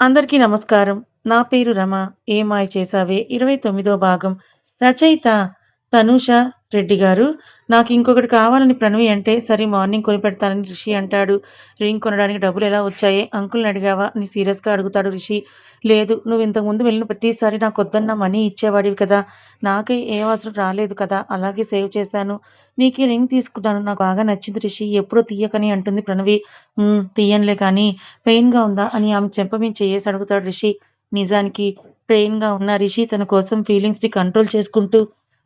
అందరికీ నమస్కారం. నా పేరు రమ. ఏమాయ్ చేసావే ఇరవై తొమ్మిదో భాగం. రచయిత తనుష రెడ్డి గారు. నాకు ఇంకొకటి కావాలని ప్రణవి అంటే, సరే మార్నింగ్ కొనిపెడతానని రిషి అంటాడు. రింగ్ కొనడానికి డబ్బులు ఎలా వచ్చాయే? అంకుల్‌ని అడిగావా? అని సీరియస్‌గా అడుగుతాడు రిషి. లేదు. నువ్వు ఇంతకుముందు వెళ్ళిన ప్రతిసారి నాకు వద్దన్న మనీ ఇచ్చేవాడివి కదా! నాకే ఏ అవసరం రాలేదు కదా! అలాగే సేవ్ చేశాను. నీకు రింగ్ తీసుకున్నాను. నాకు బాగా నచ్చింది రిషి. ఎప్పుడూ తీయకని అంటుంది ప్రణవి. తీయనులే కానీ, పెయిన్‌గా ఉందా? అని ఆమె చెంప మీద చేసి అడుగుతాడు రిషి. నిజానికి పెయిన్‌గా ఉన్న రిషి తన కోసం ఫీలింగ్స్‌ని కంట్రోల్ చేసుకుంటూ,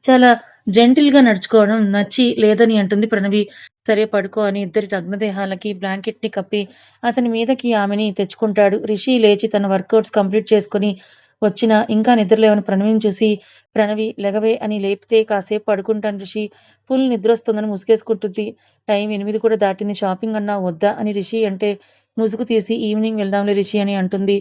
చాలా జెంటిల్‌గా నడుచుకోవడం నచ్చి లేదని అంటుంది ప్రణవి. సరే పడుకో అని ఇద్దరి నగ్నదేహాలకి బ్లాంకెట్‌ని కప్పి, అతని మీదకి ఆమెని తెచ్చుకుంటాడు. రిషి లేచి తన వర్కౌట్స్ కంప్లీట్ చేసుకొని వచ్చినా ఇంకా నిద్రలేవని ప్రణవిని చూసి, ప్రణవి లెగవే అని లేపితే కాసేపు పడుకుంటాను రిషి. ఫుల్ నిద్రొస్తోందని ముసుగేసుకుంటుంది. టైం ఎనిమిది కూడా దాటింది. షాపింగ్ అన్నా వద్దా? అని రిషి అంటే, ముసుగు తీసి ఈవినింగ్ వెళ్దాంలే రిషి అని అంటుంది.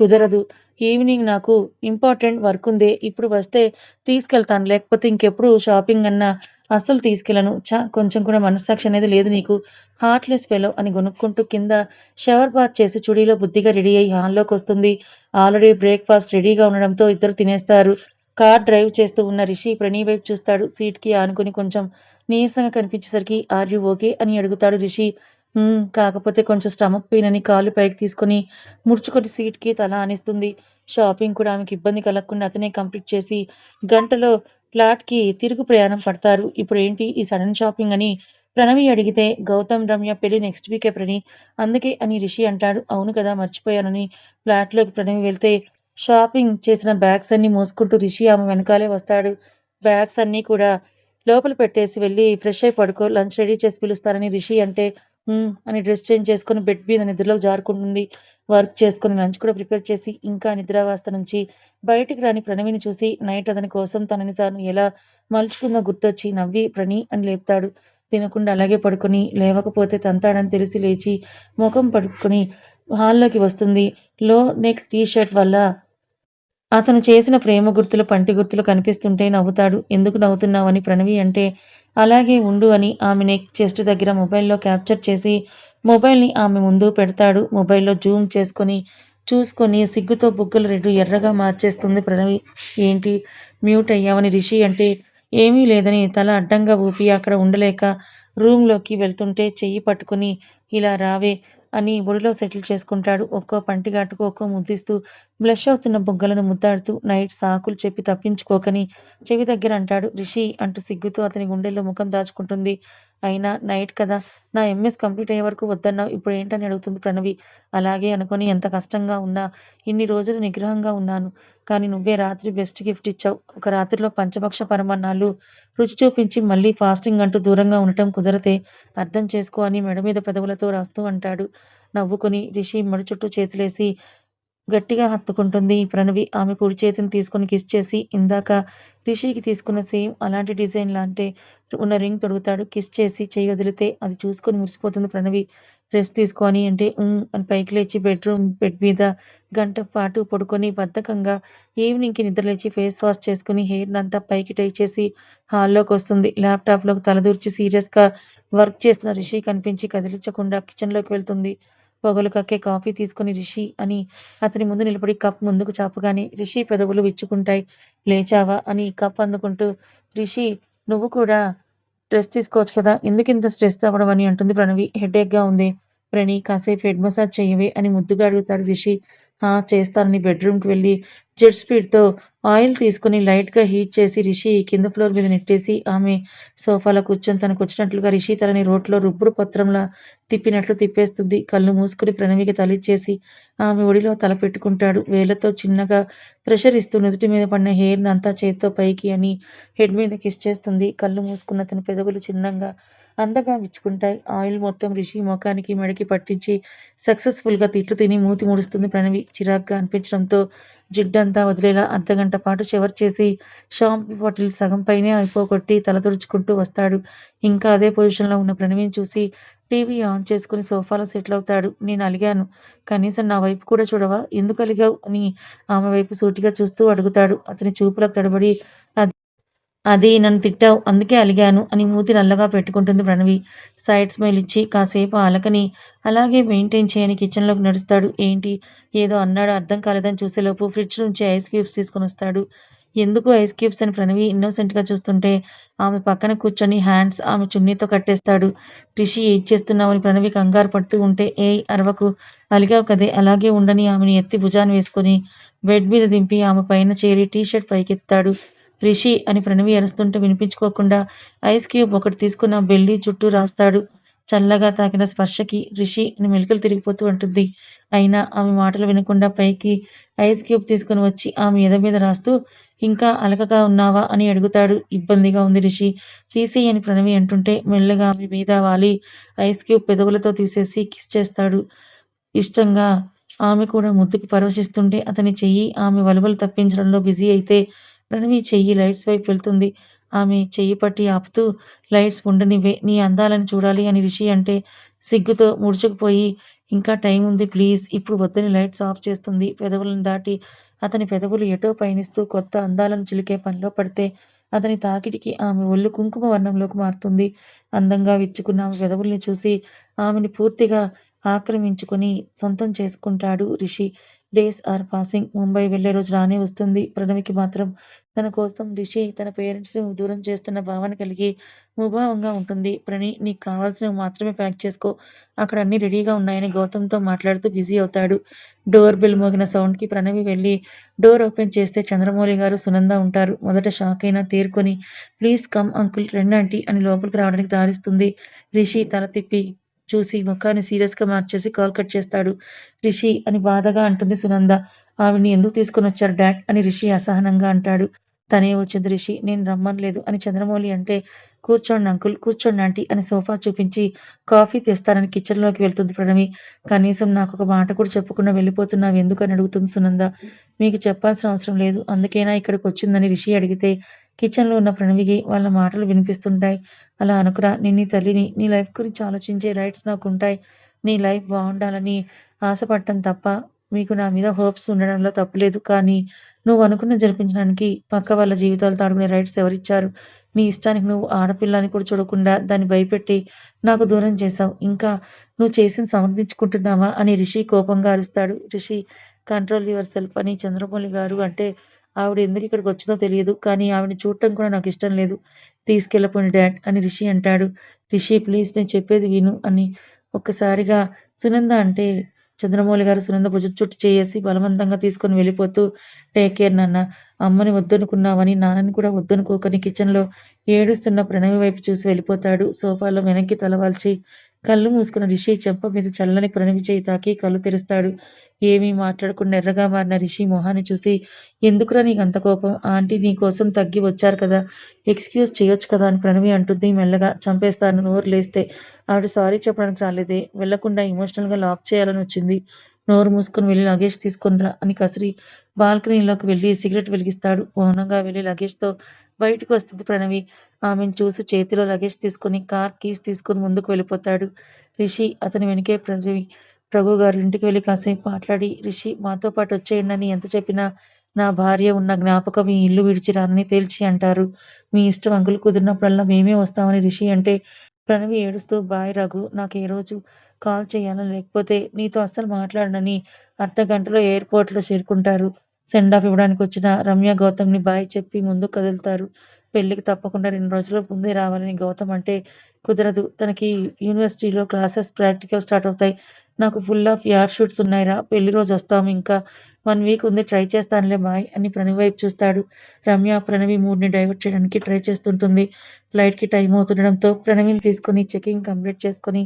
కుదరదు. ఈవినింగ్ నాకు ఇంపార్టెంట్ వర్క్ ఉంది ఇప్పుడు వస్తే తీసుకెళ్తాను. లేకపోతే ఇంకెప్పుడు షాపింగ్ అన్నా అస్సలు తీసుకెళ్ళను. చా కొంచెం కూడా మనస్సాక్షి అనేది లేదు నీకు. హార్ట్‌లెస్ ఫెలో అని కొనుక్కుంటూ కింద షవర్ బాత్ చేసి చుడీలో బుద్ధిగా రెడీ అయ్యి హాల్లోకొస్తుంది. ఆల్రెడీ బ్రేక్‌ఫాస్ట్ రెడీగా ఉండడంతో ఇద్దరు తినేస్తారు. కార్ డ్రైవ్ చేస్తూ ఉన్న రిషి ప్రణీ వైపు చూస్తాడు. సీట్‌కి ఆనుకుని కొంచెం నీరసంగా కనిపించేసరికి ఆర్ యూ ఓకే? అని అడుగుతాడు రిషి. హ్మ్. కాకపోతే కొంచెం స్టమక్ పెయిన్ అని కాళ్ళు పైకి తీసుకొని ముడుచుకొని సీట్‌కి తల అనిస్తుంది షాపింగ్ కూడా ఆమెకి ఇబ్బంది కలగకుండా అతనే కంప్లీట్ చేసి, గంటలో ఫ్లాట్‌కి తిరుగు ప్రయాణం పడతారు. ఇప్పుడేంటి ఈ సడన్ షాపింగ్ అని ప్రణవి అడిగితే, గౌతమ్, రమ్య పెళ్ళి నెక్స్ట్ వీకే ప్రణి. అందుకే అని రిషి అంటాడు. అవును కదా మర్చిపోయానని ఫ్లాట్‌లోకి ప్రణవి వెళ్తే, షాపింగ్ చేసిన బ్యాగ్స్ అన్నీ మోసుకుంటూ రిషి ఆమె వెనకాలే వస్తాడు. బ్యాగ్స్ అన్నీ కూడా లోపల పెట్టేసి వెళ్ళి ఫ్రెష్ అయి పడుకో. లంచ్ రెడీ చేసి పిలుస్తానని రిషి అంటే, హ్మ్. అని డ్రెస్ చేంజ్ చేసుకొని బెడ్ మీద నిద్రలోకి జారుకుంటుంది. వర్క్ చేసుకొని లంచ్ కూడా ప్రిపేర్ చేసి, ఇంకా నిద్రావస్థ నుంచి బయటికి రాని ప్రణవిని చూసి, నైట్ అతని కోసం తనని తాను ఎలా మలుచుకుందో గుర్తొచ్చి నవ్వి ప్రణీ అని లేపుతాడు. తినకుండా అలాగే పడుకొని, లేవకపోతే తంతాడని తెలిసి లేచి, ముఖం కడుక్కొని హాల్లోకి వస్తుంది. లో నెక్ టీ షర్ట్ వల్ల అతను చేసిన ప్రేమ గుర్తులు, పంటి గుర్తులు కనిపిస్తుంటే నవ్వుతాడు. ఎందుకు నవ్వుతున్నావని ప్రణవి అంటే, అలాగే ఉండు అని ఆమె నెక్, చెస్ట్ దగ్గర మొబైల్‌లో క్యాప్చర్ చేసి, మొబైల్‌ని ఆమె ముందు పెడతాడు. మొబైల్‌లో జూమ్ చేసుకొని, చూసుకొని సిగ్గుతో బుగ్గలు రెండు ఎర్రగా మార్చేస్తుంది ప్రణవి. ఏంటి మ్యూట్ అయ్యావని రిషి అంటే, ఏమీ లేదని తల అడ్డంగా ఊపి అక్కడ ఉండలేక రూమ్‌లోకి వెళ్తుంటే చెయ్యి పట్టుకుని, ఇలా రావే అని ఒడిలో సెటిల్ చేసుకుంటాడు. ఒక్కో పంటిగాటుకు ఒక్కో ముద్దిస్తూ, బ్లష్ అవుతున్న బొగ్గలను ముద్దాడుతూ, నైట్ సాకులు చెప్పి తప్పించుకోకని చెవి దగ్గర అంటాడు. రిషి అంటూ సిగ్గుతో అతని గుండెల్లో ముఖం దాచుకుంటుంది. అయినా నైట్ కదా! నా ఎంఎస్ కంప్లీట్ అయ్యే వరకు వద్దన్నావు. ఇప్పుడేంటని అడుగుతుంది ప్రణవి. అలాగే అనుకొని ఎంత కష్టంగా ఉన్నా ఇన్ని రోజులు నిగ్రహంగా ఉన్నాను. కానీ నువ్వే రాత్రి బెస్ట్ గిఫ్ట్ ఇచ్చావు. ఒక రాత్రిలో పంచభక్ష పరమాన్నాలు రుచి చూపించి మళ్ళీ ఫాస్టింగ్ అంటూ దూరంగా ఉండటం కుదరతే అర్థం చేసుకో అని మెడ మీద పెదవులతో రాస్తూ అంటాడు. నవ్వుకొని రిషి మడి చుట్టూ చేతులేసి గట్టిగా హత్తుకుంటుంది ప్రణవి. ఆమె కుడి చేతిని తీసుకొని కిస్ చేసి, ఇందాక రిషికి తీసుకున్న సేమ్ అలాంటి డిజైన్ లాంటి ఉన్న రింగ్ తొడుగుతాడు. కిస్ చేసి చేయి వదిలితే అది చూసుకొని మురిసిపోతుంది ప్రణవి. రెస్ట్ తీసుకొని అంటే, అని పైకి లేచి బెడ్‌రూమ్ బెడ్ మీద గంట పాటు పడుకొని బద్ధకంగా ఈవినింగ్‌కి నిద్రలేచి ఫేస్ వాష్ చేసుకొని హెయిర్‌నంతా పైకి టై చేసి హాల్లోకొస్తుంది. ల్యాప్‌టాప్‌లోకి తలదూర్చి సీరియస్‌గా వర్క్ చేస్తున్న రిషి కనిపించి కదిలించకుండా కిచెన్‌లోకి వెళ్తుంది. పొగలు కక్కే కాఫీ తీసుకొని రిషి అని అతని ముందు నిలబడి కప్ ముందుకు చాపగానే రిషి పెదవులు విచ్చుకుంటాయి. లేచావా? అని కప్ అందుకుంటూ, రిషి నువ్వు కూడా స్ట్రెస్ తీసుకోవచ్చు కదా! ఎందుకు ఇంత స్ట్రెస్ అవ్వడం అని అంటుంది ప్రణవి. హెడేక్‌గా ఉంది ప్రణి కాసేపు హెడ్ మసాజ్ చేయవే అని ముద్దుగా అడుగుతాడు రిషి. ఆ! చేస్తానని బెడ్‌రూమ్‌కి వెళ్ళి జెట్ స్పీడ్‌తో ఆయిల్ తీసుకొని లైట్‌గా హీట్ చేసి రిషి కింద ఫ్లోర్ మీద నెట్టేసి, ఆమె సోఫాలో కూర్చొని తనకు వచ్చినట్లుగా రిషి తలని రోట్లో రుబ్బురు పత్రంలా తిప్పినట్లు తిప్పేస్తుంది. కళ్ళు మూసుకొని ప్రణవికి తలిచ్చేసి ఆమె ఒడిలో తల పెట్టుకుంటాడు. వేళ్ళతో చిన్నగా ప్రెషర్ ఇస్తూ నుదుటి మీద పడిన హెయిర్‌ని అంతా చేత్తో పైకి అని హెడ్ మీద కిస్ చేస్తుంది. కళ్ళు మూసుకున్న తన పెదవులు చిన్నంగా, అందంగా విచ్చుకుంటాయి. ఆయిల్ మొత్తం రిషి ముఖానికి మెడకి పట్టించి సక్సెస్‌ఫుల్‌గా తిట్లు తిని మూతి ముడుస్తుంది ప్రణవి. చిరాగ్గా అనిపించడంతో జిడ్డంతా వదిలేలా అర్ధగంట పాటు షవర్ చేసి, షాంపూ బాటిల్ సగం పైనే అయిపోగొట్టి తలతుడుచుకుంటూ వస్తాడు. ఇంకా అదే పొజిషన్‌లో ఉన్న ప్రణవిని చూసి టీవీ ఆన్ చేసుకుని సోఫాలో సెటిల్ అవుతాడు. నేను అలిగాను. కనీసం నా వైపు కూడా చూడవా? ఎందుకు అలిగావు అని ఆమె వైపు సూటిగా చూస్తూ అడుగుతాడు. అతని చూపులకు తడబడి అది నన్ను తిట్టావు అందుకే అలిగాను అని మూతి నల్లగా పెట్టుకుంటుంది ప్రణవి. సైడ్ స్మైల్ ఇచ్చి కాసేపు అలకని అలాగే మెయింటైన్ చేయని కిచెన్లోకి నడుస్తాడు. ఏంటి? ఏదో అన్నాడు అర్థం కాలేదని చూసేలోపు ఫ్రిడ్జ్ నుంచి ఐస్ క్యూబ్స్ తీసుకొని వస్తాడు. ఎందుకు ఐస్ క్యూబ్స్ అని ప్రణవి ఇన్నోసెంట్గా గా చూస్తుంటే ఆమె పక్కన కూర్చొని హ్యాండ్స్ ఆమె చున్నీతో కట్టేస్తాడు. రిషి ఏం అని ప్రణవి కంగారు పడుతూ ఉంటే ఏ అరవకు అలిగావు కదే అలాగే ఉండని ఆమెని ఎత్తి భుజాన్ని వేసుకొని బెడ్ మీద దింపి ఆమె పైన చేరి టీ షర్ట్ పైకెత్తాడు. రిషి అని ప్రణవి అరుస్తుంటే వినిపించుకోకుండా ఐస్ క్యూబ్ ఒకటి తీసుకున్న బెల్లి చుట్టూ రాస్తాడు. చల్లగా తాకిన స్పర్శకి రిషి అని మెలికలు తిరిగిపోతూ ఉంటుంది అయినా ఆమె మాటలు వినకుండా పైకి ఐస్ క్యూబ్ తీసుకుని వచ్చి ఆమె ఎద మీద రాస్తూ ఇంకా అలకగా ఉన్నావా? అని అడుగుతాడు. ఇబ్బందిగా ఉంది రిషి. తీసి అని ప్రణవి అంటుంటే మెల్లగా ఆమె మీద వాలి ఐస్ క్యూబ్ పెదవులతో తీసేసి కిస్ చేస్తాడు. ఇష్టంగా ఆమె కూడా ముద్దుకి పరవశిస్తుంటే అతని చెయ్యి ఆమె వలువలు తప్పించడంలో బిజీ అయితే ప్రణవి చెయ్యి లైట్స్ వైపు వెళ్తుంది. ఆమె చెయ్యి పట్టి ఆపుతూ లైట్స్ ఉండనివే నీ అందాలను చూడాలి అని రిషి అంటే సిగ్గుతో ముడుచుకుపోయి ఇంకా టైం ఉంది ప్లీజ్ ఇప్పుడు వద్దని లైట్స్ ఆఫ్ చేస్తుంది. పెదవులను దాటి అతని పెదవులు ఎటో పయనిస్తూ కొత్త అందాలను చిలికే పనిలో పడితే అతని తాకిడికి ఆమె ఒళ్ళు కుంకుమ వర్ణంలోకి మారుతుంది. అందంగా విచ్చుకున్న ఆమె పెదవుల్ని చూసి ఆమెని పూర్తిగా ఆక్రమించుకొని సొంతం చేసుకుంటాడు Rishi. Days are passing. Mumbai వెళ్ళే రోజు రానే వస్తుంది. ప్రణవికి మాత్రం తన కోసం రిషి తన పేరెంట్స్ దూరం చేస్తున్న భావన కలిగి ముభావంగా ఉంటుంది. ప్రణి నీకు కావాల్సినవి మాత్రమే ప్యాక్ చేసుకో. అక్కడ అన్ని రెడీగా ఉన్నాయని గౌతమ్తో మాట్లాడుతూ బిజీ అవుతాడు. డోర్ బెల్ మోగిన సౌండ్కి ప్రణవి వెళ్ళి డోర్ ఓపెన్ చేస్తే చంద్రమౌళి గారు సునంద ఉంటారు. మొదట షాక్ అయినా తేరుకొని ప్లీజ్ కమ్ అంకుల్ రెండంటి అని లోపలికి రావడానికి దారిస్తుంది. రిషి తల తిప్పి చూసి ముఖాన్ని సీరియస్గా మార్చేసి కాల్ కట్ చేస్తాడు. రిషి అని బాధగా అంటుంది సునంద. ఆవిడ్ని ఎందుకు తీసుకొని వచ్చారు డాడ్ అని రిషి అసహనంగా అంటాడు. తనే వచ్చింది రిషి నేను రమ్మనలేదు అని చంద్రమౌళి అంటే కూర్చోండి అంకుల్ కూర్చోండి ఆంటీ అని సోఫా చూపించి కాఫీ తెస్తానని కిచెన్లోకి వెళ్తుంది ప్రణవి. కనీసం నాకు ఒక మాట కూడా చెప్పకుండా వెళ్ళిపోతున్నావు ఎందుకని అడుగుతుంది సునంద. మీకు చెప్పాల్సిన అవసరం లేదు అందుకేనా ఇక్కడికి వచ్చిందని రిషి అడిగితే కిచెన్లో ఉన్న ప్రణవికి వాళ్ళ మాటలు వినిపిస్తుంటాయి. అలా అనుకురా నేను తల్లిని నీ లైఫ్ గురించి ఆలోచించే రైట్స్ నాకు ఉంటాయి నీ లైఫ్ బాగుండాలని ఆశపడటం తప్ప మీకు నా మీద హోప్స్ ఉండడంలో తప్పులేదు. కానీ నువ్వు అనుకున్న జరిపించడానికి పక్క వాళ్ళ జీవితాలు తాడుకునే రైట్స్ ఎవరిచ్చారు? నీ ఇష్టానికి నువ్వు ఆడపిల్లని కూడా చూడకుండా దాన్ని భయపెట్టి నాకు దూరం చేశావు. ఇంకా నువ్వు చేసింది సమర్థించుకుంటున్నావా? అని రిషి కోపంగా అరుస్తాడు. రిషి కంట్రోల్ యువర్ సెల్ఫ్ అని చంద్రమౌళి గారు అంటే ఆవిడ ఎందుకు ఇక్కడికి వచ్చిందో తెలియదు కానీ ఆవిడని చూడటం కూడా నాకు ఇష్టం లేదు. తీసుకెళ్ళపోయిన డాడ్ అని రిషి అంటాడు. రిషి ప్లీజ్ నేను చెప్పేది విను అని ఒక్కసారిగా సునంద అంటే చంద్రమౌళి గారు సునంద భుజ చుట్టూ చేసి బలవంతంగా తీసుకొని వెళ్ళిపోతూ టేక్ కేర్ నాన్న అమ్మని వద్దనుకున్నావని నాన్నని కూడా వద్దనుకోకని కిచెన్లో ఏడుస్తున్న ప్రణవి వైపు చూసి వెళ్ళిపోతాడు. సోఫాలో వెనక్కి తలవాల్చి కళ్ళు మూసుకున్న రిషి చెంప మీద చల్లని ప్రణవి చేయి తాకి కళ్ళు తెరుస్తాడు. ఏమీ మాట్లాడకుండా ఎర్రగా మారిన రిషి మొహాన్ని చూసి ఎందుకురా నీకు అంత కోపం? ఆంటీ నీ కోసం తగ్గి వచ్చారు కదా. ఎక్స్క్యూజ్ చేయొచ్చు కదా అని ప్రణవి అంటుంది మెల్లగా. చంపేస్తాను నోరు లేస్తే. ఆవిడ సారీ చెప్పడానికి రాలేదే. వెళ్ళకుండా ఎమోషనల్గా లాక్ చేయాలని వచ్చింది. నోరు మూసుకొని వెళ్ళి లగేజ్ తీసుకునిరా అని కసిరి బాల్కనీలోకి వెళ్ళి సిగరెట్ వెలిగిస్తాడు. మౌనంగా వెళ్ళి లగేజ్తో బయటకు వస్తుంది ప్రణవి. ఆమెను చూసి చేతిలో లగేజ్ తీసుకొని కార్ కీస్ తీసుకొని ముందుకు వెళ్ళిపోతాడు రిషి. అతని వెనుకే ప్రణవి. ప్రభు గారి ఇంటికి వెళ్ళి కాసేపు మాట్లాడి రిషి మాతో పాటు వచ్చేయండి అని ఎంత చెప్పినా నా భార్య ఉన్న జ్ఞాపకం ఈ ఇల్లు విడిచి రానని తేల్చి అంటారు. మీ ఇష్టం అంకులు కుదిరినప్పుడల్లా మేమే వస్తామని రిషి అంటే ప్రణవి ఏడుస్తూ బాయ్ రఘు నాకు ఏ రోజు కాల్ చేయాలని లేకపోతే నీతో అస్సలు మాట్లాడనని అర్ధ గంటలో ఎయిర్పోర్ట్లో చేరుకుంటారు. సెండ్ ఆఫ్ ఇవ్వడానికి వచ్చిన రమ్య గౌతమ్ని బాయ్ చెప్పి ముందు కదులుతారు. పెళ్ళికి తప్పకుండా రెండు రోజుల ముందే రావాలని గౌతమ్ అంటే కుదరదు. తనకి యూనివర్సిటీలో క్లాసెస్ ప్రాక్టికల్ స్టార్ట్ అవుతాయి. నాకు ఫుల్ ఆఫ్ యాడ్ షూట్స్ ఉన్నాయిరా పెళ్ళి రోజు వస్తాము ఇంకా. వన్ వీక్ ఉంది ట్రై చేస్తానులే బాయ్ అని ప్రణవి వైపు చూస్తాడు. రమ్య ప్రణవి మూడ్ని డైవర్ట్ చేయడానికి ట్రై చేస్తుంటుంది. ఫ్లైట్కి టైం అవుతుండడంతో ప్రణవిని తీసుకొని చెకింగ్ కంప్లీట్ చేసుకొని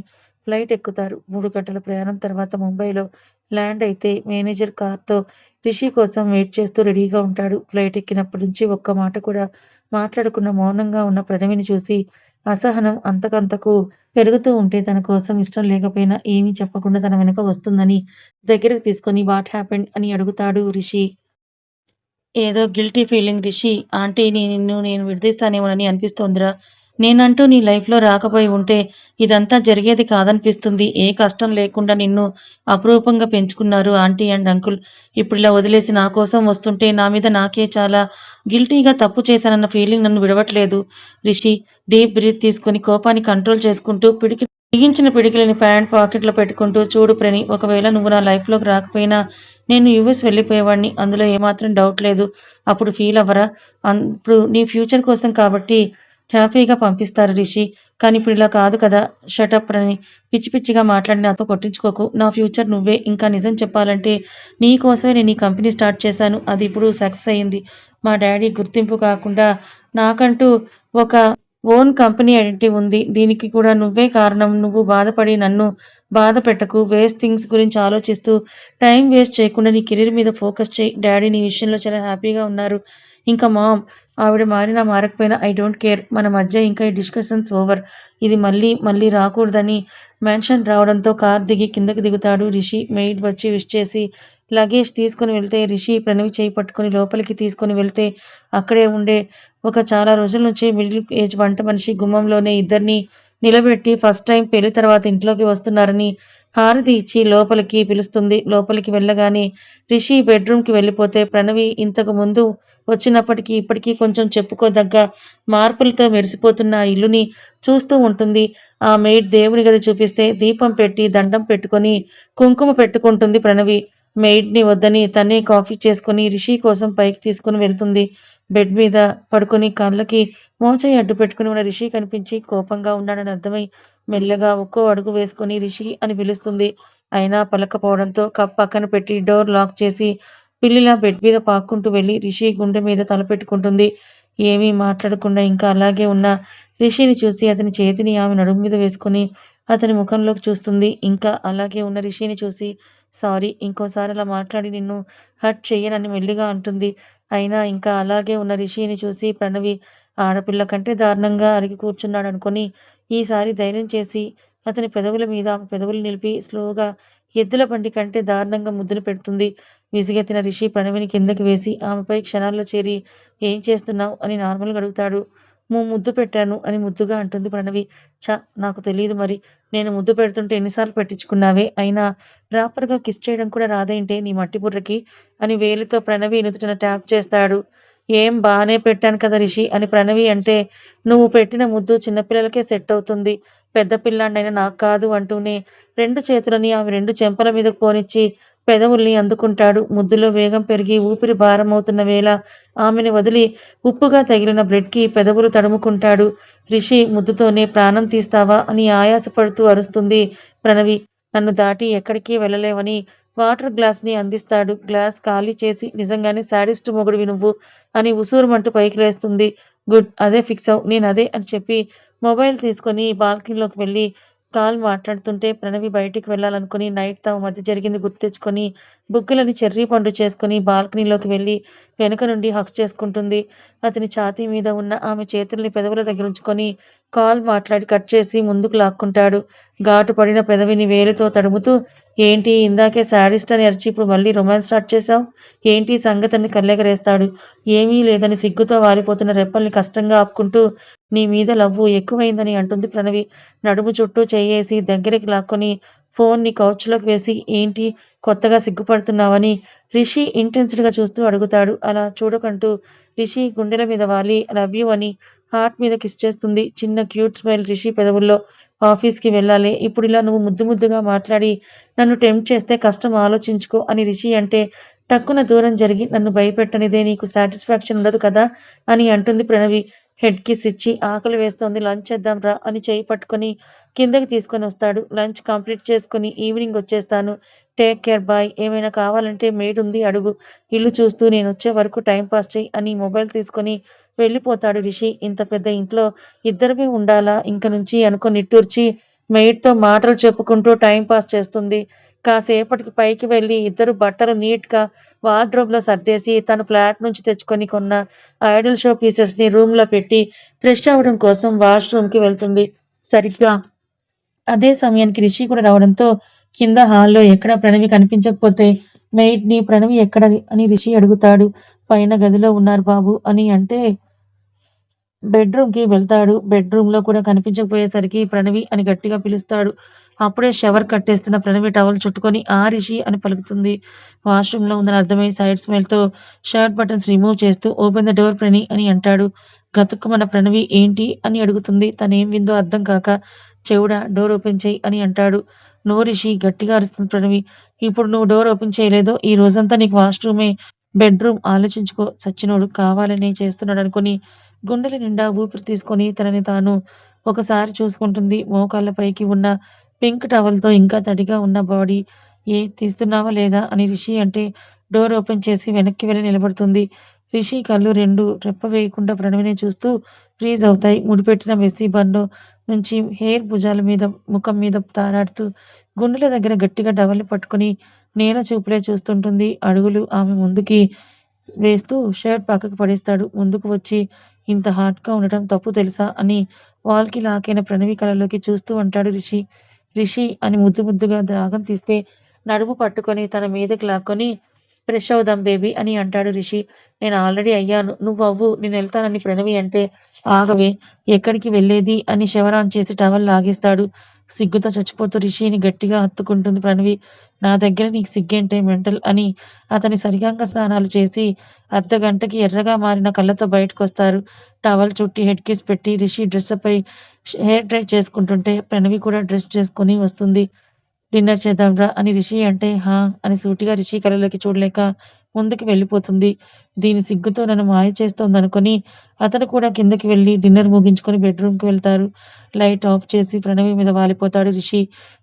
ఫ్లైట్ ఎక్కుతారు. మూడు గంటల ప్రయాణం తర్వాత ముంబైలో ల్యాండ్ అయితే మేనేజర్ కార్తో రిషి కోసం వెయిట్ చేస్తూ రెడీగా ఉంటాడు. ఫ్లైట్ ఎక్కినప్పటి నుంచి ఒక్క మాట కూడా మాట్లాడకుండా మౌనంగా ఉన్న ప్రణవిని చూసి అసహనం అంతకంతకు పెరుగుతూ ఉంటే తన కోసం ఇష్టం లేకపోయినా ఏమీ చెప్పకుండా తన వెనుక వస్తుందని దగ్గరకు తీసుకొని వాట్ హ్యాపెండ్? అని అడుగుతాడు రిషి. ఏదో గిల్టీ ఫీలింగ్ రిషి. ఆంటీని నిన్ను నేను విడదీస్తానేమోనని అనిపిస్తోందిరా. నేనంటూ నీ లైఫ్‌లో రాకపోయి ఉంటే ఇదంతా జరిగేది కాదనిపిస్తుంది. ఏ కష్టం లేకుండా నిన్ను అపురూపంగా పెంచుకున్నారు ఆంటీ అండ్ అంకుల్. ఇప్పుడిలా వదిలేసి నా కోసం వస్తుంటే నా మీద నాకే చాలా గిల్టీగా తప్పు చేశానన్న ఫీలింగ్ నన్ను విడవట్లేదు. రిషి డీప్ బ్రీత్ తీసుకొని కోపాన్ని కంట్రోల్ చేసుకుంటూ పిడికి బిగించిన పిడికిలిని ప్యాంట్ పాకెట్‌లో పెట్టుకుంటూ చూడు ప్రణి ఒకవేళ నువ్వు నా లైఫ్‌లోకి రాకపోయినా నేను యూఎస్ వెళ్ళిపోయేవాడిని. అందులో ఏమాత్రం డౌట్ లేదు. అప్పుడు ఫీల్ అవ్వరా? అప్పుడు నీ ఫ్యూచర్ కోసం కాబట్టి హ్యాపీగా పంపిస్తారు రిషి. కానీ ఇప్పుడు ఇలా కాదు కదా! షటప్ అని పిచ్చి పిచ్చిగా మాట్లాడి నాతో కొట్టించుకోకు. నా ఫ్యూచర్ నువ్వే. ఇంకా నిజం చెప్పాలంటే నీ కోసమే నేను ఈ కంపెనీ స్టార్ట్ చేశాను. అది ఇప్పుడు సక్సెస్ అయింది. మా డాడీ గుర్తింపు కాకుండా నాకంటూ ఒక ఓన్ కంపెనీ ఐడెంటిటీ ఉంది. దీనికి కూడా నువ్వే కారణం. నువ్వు బాధపడి నన్ను బాధ పెట్టకు. వేస్ట్ థింగ్స్ గురించి ఆలోచిస్తూ టైం వేస్ట్ చేయకుండా నీ కెరీర్ మీద ఫోకస్ చేయి డాడీ నీ విషయంలో చాలా హ్యాపీగా ఉన్నారు. ఇంకా మామ్ ఆవిడ మారినా మారకపోయినా ఐ డోంట్ కేర్. మన మధ్య ఇంకా ఈ డిస్కషన్స్ ఓవర్. ఇది మళ్ళీ మళ్ళీ రాకూడదని మెన్షన్ రావడంతో కార్ దిగి కిందకి దిగుతాడు రిషి. మెయిడ్ వచ్చి విష్ చేసి లగేజ్ తీసుకుని వెళ్తే రిషి ప్రణవి చేయి పట్టుకుని లోపలికి తీసుకొని వెళ్తే అక్కడే ఉండే ఒక చాలా రోజుల నుంచి మిడిల్ ఏజ్ వంట మనిషి గుమ్మంలోనే ఇద్దరిని నిలబెట్టి ఫస్ట్ టైం పెళ్ళి తర్వాత ఇంట్లోకి వస్తున్నారని హారతి ఇచ్చి లోపలికి పిలుస్తుంది. లోపలికి వెళ్ళగానే రిషి బెడ్రూమ్‌కి వెళ్ళిపోతే ప్రణవి ఇంతకు ముందు వచ్చినప్పటికీ ఇప్పటికీ కొంచెం చెప్పుకోదగ్గ మార్పులతో మెరిసిపోతున్న ఆ ఇల్లుని చూస్తూ ఉంటుంది. ఆ మెయిడ్ దేవుని గది చూపిస్తే దీపం పెట్టి దండం పెట్టుకొని కుంకుమ పెట్టుకుంటుంది ప్రణవి. మెయిడ్‌ని వద్దని తనే కాఫీ చేసుకొని రిషి కోసం పైకి తీసుకొని వెళ్తుంది. బెడ్ మీద పడుకొని కళ్ళకి మోచేయి అడ్డు పెట్టుకొని ఉన్న రిషి కనిపించి కోపంగా ఉన్నాడని అర్థమై మెల్లగా ఒక్కో అడుగు వేసుకొని రిషి అని పిలుస్తుంది. అయినా పలకపోవడంతో కప్ పక్కన పెట్టి డోర్ లాక్ చేసి పిల్లిలా బెడ్ మీద పాక్కుంటూ వెళ్ళి రిషి గుండె మీద తలపెట్టుకుంటుంది ఏమీ మాట్లాడకుండా ఇంకా అలాగే ఉన్న రిషిని చూసి అతని చేతిని ఆమె నడుము మీద వేసుకొని అతని ముఖంలోకి చూస్తుంది. ఇంకా అలాగే ఉన్న రిషిని చూసి సారీ ఇంకోసారి అలా మాట్లాడి నిన్ను హర్ట్ చెయ్యనని మెల్లిగా అంటుంది. అయినా ఇంకా అలాగే ఉన్న రిషిని చూసి ప్రణవి ఆడపిల్ల కంటే దారుణంగా అరిగి కూర్చున్నాడు అనుకుని ఈసారి ధైర్యం చేసి అతని పెదవుల మీద ఆమె పెదవులు నిలిపి స్లోగా ఎద్దుల బండి కంటే దారుణంగా ముద్దులు పెడుతుంది. విసుగెత్తిన రిషి ప్రణవిని కిందకి వేసి ఆమెపై క్షణాల్లో చేరి ఏం చేస్తున్నావు అని నార్మల్‌గా అడుగుతాడు. ముద్దు పెట్టాను అని ముద్దుగా అంటుంది ప్రణవి. చ నాకు తెలియదు మరి. నేను ముద్దు పెడుతుంటే ఎన్నిసార్లు పెట్టించుకున్నావే? అయినా ప్రాపర్‌గా కిస్ చేయడం కూడా రాదేంటే నీ మట్టి బుర్రకి? అని వేలితో ప్రణవి నుదుటిన ట్యాప్ చేస్తాడు. ఏం బానే పెట్టాను కదా రిషి అని ప్రణవి అంటే నువ్వు పెట్టిన ముద్దు చిన్నపిల్లలకే సెట్ అవుతుంది. పెద్ద పిల్లాడినైనా నాకు కాదు అంటూనే రెండు చేతులని ఆమె రెండు చెంపల మీదకు పోనిచ్చి పెదవుల్ని అందుకుంటాడు. ముద్దులో వేగం పెరిగి ఊపిరి భారమవుతున్న వేళ ఆమెను వదిలి ఉప్పుగా తగిలిన బ్లడ్కి పెదవులు తడుముకుంటాడు. రిషి ముద్దుతోనే ప్రాణం తీస్తావా? అని ఆయాసపడుతూ అరుస్తుంది ప్రణవి. నన్ను దాటి ఎక్కడికి వెళ్ళలేవని వాటర్ గ్లాస్‌ని అందిస్తాడు. గ్లాస్ ఖాళీ చేసి నిజంగానే శాడిస్ట్ మొగుడివి నువ్వు అని ఉసూరుమంటూ పైకి లేస్తుంది. గుడ్. అదే ఫిక్స్ అవుట్ నేను అదే అని చెప్పి మొబైల్ తీసుకొని బాల్కనీలోకి వెళ్ళి కాల్ మాట్లాడుతుంటే ప్రణవి బయటికి వెళ్ళాలనుకుని నైట్ తమ మధ్య జరిగింది గుర్తెచ్చుకొని బుగ్గులని చెర్రీ పండు చేసుకొని బాల్కనీలోకి వెళ్ళి వెనుక నుండి హక్ చేసుకుంటుంది. అతని ఛాతీ మీద ఉన్న ఆమె చేతుల్ని పెదవుల దగ్గరుంచుకొని కాల్ మాట్లాడి కట్ చేసి ముందుకు లాక్కుంటాడు. ఘాటు పడిన పెదవిని వేలుతో తడుముతూ ఏంటి ఇందాకే శాడిస్ట్ అని అరిచి ఇప్పుడు మళ్ళీ రొమాన్స్ స్టార్ట్ చేశావు ఏంటి సంగతిని కళ్ళెగరేస్తాడు. ఏమీ లేదని సిగ్గుతో వాలిపోతున్న రెప్పల్ని కష్టంగా ఆపుకుంటూ నీ మీద లవ్వు ఎక్కువైందని అంటుంది ప్రణవి. నడుము చుట్టూ చేయేసి దగ్గరికి లాక్కొని ఫోన్ని కౌచ్‌లోకి వేసి ఏంటి కొత్తగా సిగ్గుపడుతున్నావని రిషి ఇంటెన్స్డ్‌గా చూస్తూ అడుగుతాడు. అలా చూడకంటూ రిషి గుండెల మీద వాలి లవ్ యూ అని హార్ట్ మీద కిస్ చేస్తుంది. చిన్న క్యూట్ స్మైల్ రిషి పెదవుల్లో. ఆఫీస్‌కి వెళ్ళాలి. ఇప్పుడు ఇలా నువ్వు ముద్దు ముద్దుగా మాట్లాడి నన్ను టెంప్ట్ చేస్తే కష్టం ఆలోచించుకో అని రిషి అంటే టక్కున దూరం జరిగి నన్ను భయపెట్టనిదే నీకు సాటిస్ఫాక్షన్ ఉండదు కదా! అని అంటుంది ప్రణవి. హెడ్ కిస్ ఇచ్చి ఆకలి వేస్తోంది లంచ్ చేద్దాం రా అని చేయి పట్టుకొని కిందకి తీసుకొని వస్తాడు లంచ్ కంప్లీట్ చేసుకొని ఈవినింగ్ వచ్చేస్తాను. Take care bye. ఏమైనా కావాలంటే మేడ్ ఉంది అడుగు. ఇల్లు చూస్తూ నేను వచ్చే వరకు టైం పాస్ చేయి అని మొబైల్ తీసుకొని వెళ్ళిపోతాడు రిషి. ఇంత పెద్ద ఇంట్లో ఇద్దరమే ఉండాలా ఇంక నుంచి అనుకొని నిట్టూర్చి మెయిడ్‌తో మాటలు చెప్పుకుంటూ టైం పాస్ చేస్తుంది. కాసేపటికి పైకి వెళ్ళి ఇద్దరు బట్టలు నీట్‌గా వార్డ్‌రోబ్‌లో సర్దేసి తను ఫ్లాట్ నుంచి తెచ్చుకొని కొన్న ఐడల్ షో పీసెస్‌ని రూమ్‌లో పెట్టి ఫ్రెష్ అవ్వడం కోసం వాష్‌రూమ్‌కి వెళ్తుంది. సరిగ్గా అదే సమయానికి రిషి కూడా రావడంతో కింద హాల్‌లో ఎక్కడ ప్రణవి కనిపించకపోతే మెయిడ్‌ని ప్రణవి ఎక్కడ అని రిషి అడుగుతాడు. పైన గదిలో ఉన్నారు బాబు అని అంటే బెడ్‌రూమ్‌కి వెళ్తాడు. బెడ్‌రూమ్‌లో కూడా కనిపించకపోయేసరికి ప్రణవి అని గట్టిగా పిలుస్తాడు. అప్పుడే షవర్ కట్టేస్తున్న ప్రణవి టవల్ చుట్టుకొని ఆ రిషి అని పలుకుతుంది. వాష్‌రూమ్‌లో ఉందని అర్థమై సైడ్ స్మెల్తో షర్ట్ బటన్స్ రిమూవ్ చేస్తూ ఓపెన్ ద డోర్ ప్రణి అని అంటాడు. గతుక్కుమన్న ప్రణవి ఏంటి అని అడుగుతుంది. తనేం విందో అర్థం కాక చెవుడా డోర్ ఓపెన్ చేయి అని అంటాడు. నో రిషి గట్టిగా అరుస్తుంది ప్రణవి. ఇప్పుడు నువ్వు డోర్ ఓపెన్ చేయలేదో ఈ రోజంతా నీకు వాష్‌రూమే బెడ్‌రూమ్ ఆలోచించుకో సచ్చినోడు కావాలనే చేస్తున్నాడనుకుని గుండెల నిండా ఊపిరి తీసుకొని తనని తాను ఒకసారి చూసుకుంటుంది. మోకాళ్ళ పైకి ఉన్న పింక్ టవల్‌తో ఇంకా తడిగా ఉన్న బాడీ ఏ తీస్తున్నావా లేదా అని రిషి అంటే డోర్ ఓపెన్ చేసి వెనక్కి వెళ్ళి నిలబడుతుంది. రిషి కళ్ళు రెండు రెప్ప వేయకుండా ప్రణవిని చూస్తూ ఫ్రీజ్ అవుతాయి. ముడిపెట్టిన మెస్సీ బన్‌లో నుంచి హెయిర్ భుజాల మీద, ముఖం మీద తారాడుతూ గుండెల దగ్గర గట్టిగా డవల్ని పట్టుకొని నేల చూపులే చూస్తుంటుంది. అడుగులు ఆమె ముందుకి వేస్తూ షర్ట్ పక్కకు పడేస్తాడు. ముందుకు వచ్చి ఇంత హాట్‌గా ఉండటం తప్పు తెలుసా అని వాల్‌కి లాకైన ప్రణవి కళలోకి చూస్తూ అంటాడు రిషి. రిషి అని ముద్దు ముద్దుగా ద్రాగం తీస్తే నడుము పట్టుకొని తన మీదకి లాక్కొని ఫ్రెష్ అవుదాం బేబీ అని అంటాడు రిషి. నేను ఆల్రెడీ అయ్యాను. నువ్వు నేను వెళ్తానని ప్రణవి అంటే ఆగవే ఎక్కడికి వెళ్ళేది అని షవర్ చేసి టవల్ లాగేస్తాడు. సిగ్గుతో చచ్చిపోతూ రిషిని గట్టిగా హత్తుకుంటుంది ప్రణవి. నా దగ్గర నీకు సిగ్గేంటే మెంటల్ అని అతని సరిగంగ స్నానాలు చేసి అర్ధ గంటకి ఎర్రగా మారిన కళ్ళతో బయటకొస్తారు. టవల్ చుట్టి హెడ్ కిస్ పెట్టి రిషి డ్రెస్ పై హెయిర్ డ్రై చేసుకుంటుంటే ప్రణవి కూడా డ్రెస్ చేసుకొని వస్తుంది. డిన్నర్ చేద్దాంరా అని రిషి అంటే హా! అని సూటిగా రిషి కళలోకి చూడలేక ముందుకు వెళ్ళిపోతుంది. దీని సిగ్గుతో నన్ను మాయ చేస్తోందనుకొని అతను కూడా కిందకి వెళ్ళి డిన్నర్ ముగించుకొని బెడ్‌రూమ్‌కి వెళ్తారు. లైట్ ఆఫ్ చేసి ప్రణవి మీద వాలిపోతాడు రిషి.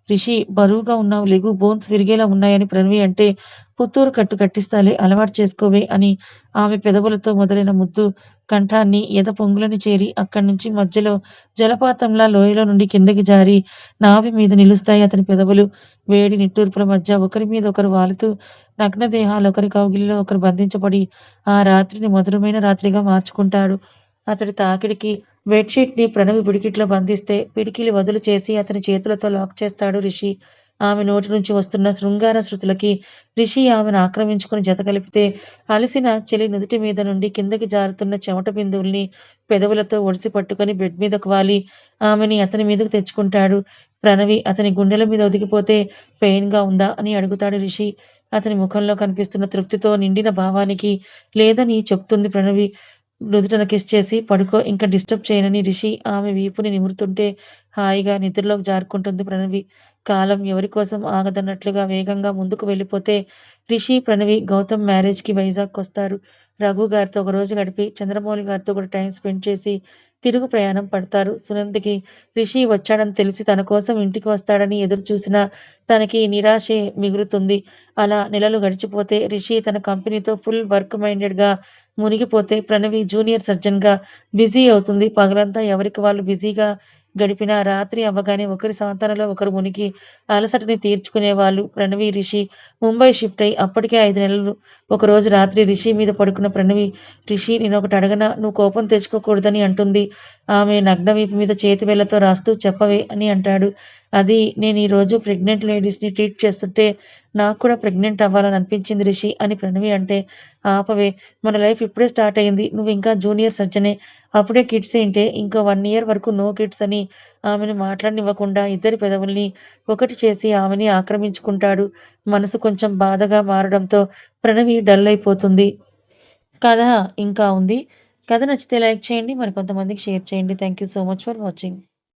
రిషి బరువుగా ఉన్నావు లెగు బోన్స్ విరిగేలా ఉన్నాయని ప్రణవి అంటే పుత్తూరు కట్టు కట్టిస్తాలే అలవాటు చేసుకోవే అని ఆమె పెదవులతో మొదలైన ముద్దు కంఠాన్ని ఎద పొంగులని చేరి అక్కడి నుంచి మధ్యలో జలపాతంలా లోయలో నుండి కిందకి జారి నావి మీద నిలుస్తాయి అతని పెదవులు. వేడి నిట్టూర్పుల మధ్య ఒకరి మీద ఒకరు వాలుతూ నగ్న దేహాలు ఒకరి కౌగిలిలో ఒకరు బంధించబడి ఆ రాత్రిని మధురమైన రాత్రిగా మార్చుకుంటాడు. అతడి తాకిడికి బెడ్షీట్ని ప్రణవి పిడికిట్లో బంధిస్తే పిడికిలి వదులు చేసి అతని చేతులతో లాక్ చేస్తాడు రిషి. ఆమె నోటి నుంచి వస్తున్న శృంగార శృతులకి రిషి ఆమెను ఆక్రమించుకొని జత కలిపితే అలసిన చెలి నుదిటి మీద నుండి కిందకి జారుతున్న చెమట బిందువుల్ని పెదవులతో ఒడిసి పట్టుకొని బెడ్ మీద వాలి ఆమెని అతని మీదకు తెచ్చుకుంటాడు. ప్రణవి అతని గుండెల మీద ఒదిగిపోతే పెయిన్‌గా ఉందా అని అడుగుతాడు రిషి. అతని ముఖంలో కనిపిస్తున్న తృప్తితో నిండిన భావానికి లేదని చెప్తుంది ప్రణవి. నుదుటన కిస్ చేసి పడుకో ఇంకా డిస్టర్బ్ చేయనని రిషి ఆమె వీపుని నిమురుతుంటే హాయిగా నిద్రలోకి జారుకుంటుంది ప్రణవి. కాలం ఎవరి కోసం ఆగదన్నట్లుగా వేగంగా ముందుకు వెళ్ళిపోతే రిషి, ప్రణవి, గౌతమ్ మ్యారేజ్‌కి వైజాగ్‌కొస్తారు. రఘు గారితో ఒక రోజు గడిపి చంద్రమౌళి గారితో కూడా టైం స్పెండ్ చేసి తిరుగు ప్రయాణం పడతారు. సునందకి రిషి వచ్చాడని తెలిసి తన కోసం ఇంటికి వస్తాడని ఎదురు చూసినా తనకి నిరాశే మిగులుతుంది. అలా నెలలు గడిచిపోతే రిషి తన కంపెనీతో ఫుల్ వర్క్ మైండెడ్‌గా మునిగిపోతే ప్రణవి జూనియర్ సర్జన్‌గా బిజీ అవుతుంది. పగలంతా ఎవరికి వాళ్ళు బిజీగా గడిపిన రాత్రి అవ్వగానే ఒకరి సాంతనలో ఒకరు మునిగి అలసటని తీర్చుకునేవాళ్ళు. ప్రణవి, రిషి ముంబై షిఫ్ట్ అయి అప్పటికే ఐదు నెలలు. ఒకరోజు రాత్రి రిషి మీద పడుకున్న ప్రణవి రిషి నేను ఒకటి అడగనా? నువ్వు కోపం తెచ్చుకోకూడదని అంటుంది. ఆమె నగ్న వీపు మీద చేతి వేళ్ళతో రాస్తూ చెప్పవే అని అంటాడు. అది నేను ఈరోజు ప్రెగ్నెంట్ లేడీస్‌ని ట్రీట్ చేస్తుంటే నాకు కూడా ప్రెగ్నెంట్ అవ్వాలని అనిపించింది రిషి అని ప్రణవి అంటే ఆపవే మన లైఫ్ ఇప్పుడే స్టార్ట్ అయింది. నువ్వు ఇంకా జూనియర్ సర్జనే. అప్పుడే కిడ్స్ ఏంటే ఇంకా వన్ ఇయర్ వరకు నో కిడ్స్ అని ఆమెను మాట్లాడనివ్వకుండా ఇద్దరి పెదవుల్ని ఒకటి చేసి ఆమెని ఆక్రమించుకుంటాడు. మనసు కొంచెం బాధగా మారడంతో ప్రణవి డల్ అయిపోతుంది. కథ ఇంకా ఉంది. కథ నచ్చితే లైక్ చేయండి. మరి కొంతమందికి షేర్ చేయండి. Thank you so much for watching.